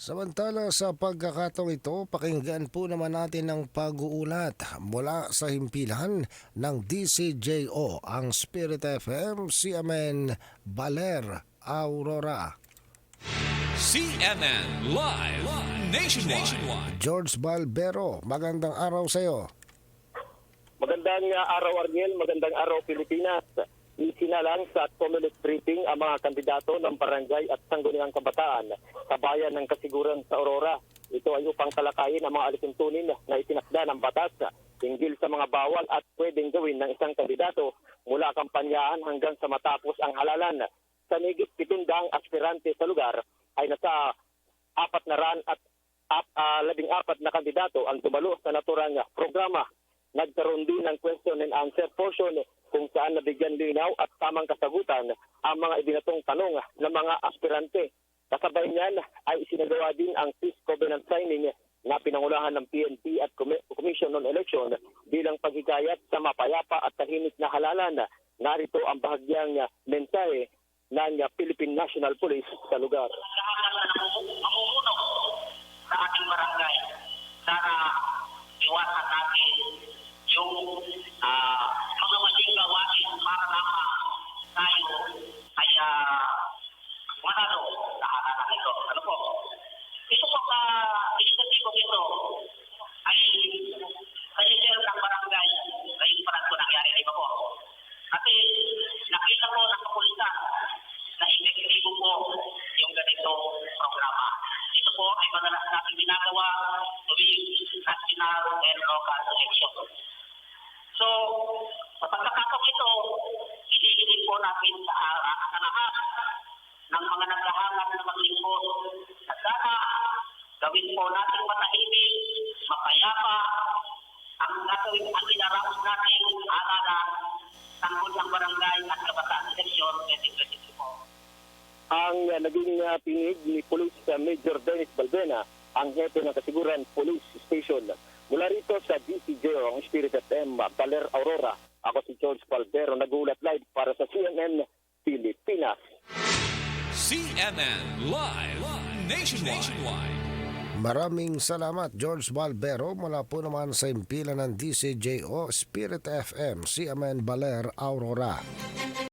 Samantala sa pagkakataong ito, pakinggan po naman natin ang pag-uulat mula sa himpilan ng DCJO, ang Spirit FM, CMN Baler Aurora. CNN Live Nationwide. George Balbero, magandang araw sa iyo. Magandang uh, araw Arniel, magandang araw Pilipinas. Isinalang sa community briefing ang mga kandidato ng barangay at sangguniang kabataan sa bayan ng Kasiguran sa Aurora. Ito ay upang talakayin ang mga alituntunin na itinakda ng batas hinggil sa mga bawal at pwedeng gawin ng isang kandidato mula kampanyaan hanggang sa matapos ang halalan. Sa nigit pitundang aspirante sa lugar ay nasa apat na ran at ap, ah, labing apat na kandidato ang tumalo sa naturang programa nagkaroon din ng question and answer portion kung saan nabigyan linaw at tamang kasagutan ang mga ibinatong tanong ng mga aspirante. Kasabay niyan ay isinagawa din ang peace covenant signing na pinangunahan ng PNP at Commi- Commission on Election bilang paghikayat sa mapayapa at tahimik na halalan. Narito ang bahagyang mensahe ng Philippine National Police sa lugar. Tayo ay uh, manalo sa halalan ito. Ano po? Ito po sa initiative ito ay leader ng barangay ngayon pa lang ito nangyari, di ba po? Kasi nakita po ng kapulisan na epektibo po yung ganito programa. Ito po ay madalas natin ginagawa tuwing national and local election. So, sa pagkakataong ito, hinihiling po natin sa, uh, sa lahat ng mga naghahanap na maglingkod sa sana gawin po natin matahimik, mapayapa, ang gagawin ang inaraos natin alaala tangkol ng barangay at kabataan eleksyon 2022 po. ang uh, naging uh, pinig ni Police uh, Major Dennis Balbena, ang hepe ng Kasiguran Police Station. Mula rito sa DCJO, ang Spirit FM, Baler Aurora. Ako si George Palbero, nag-uulat live para sa CNN Pilipinas. CNN Live Nationwide. Maraming salamat George Balbero mula po naman sa himpilan ng DCJO, Spirit FM, CMN Baler Aurora.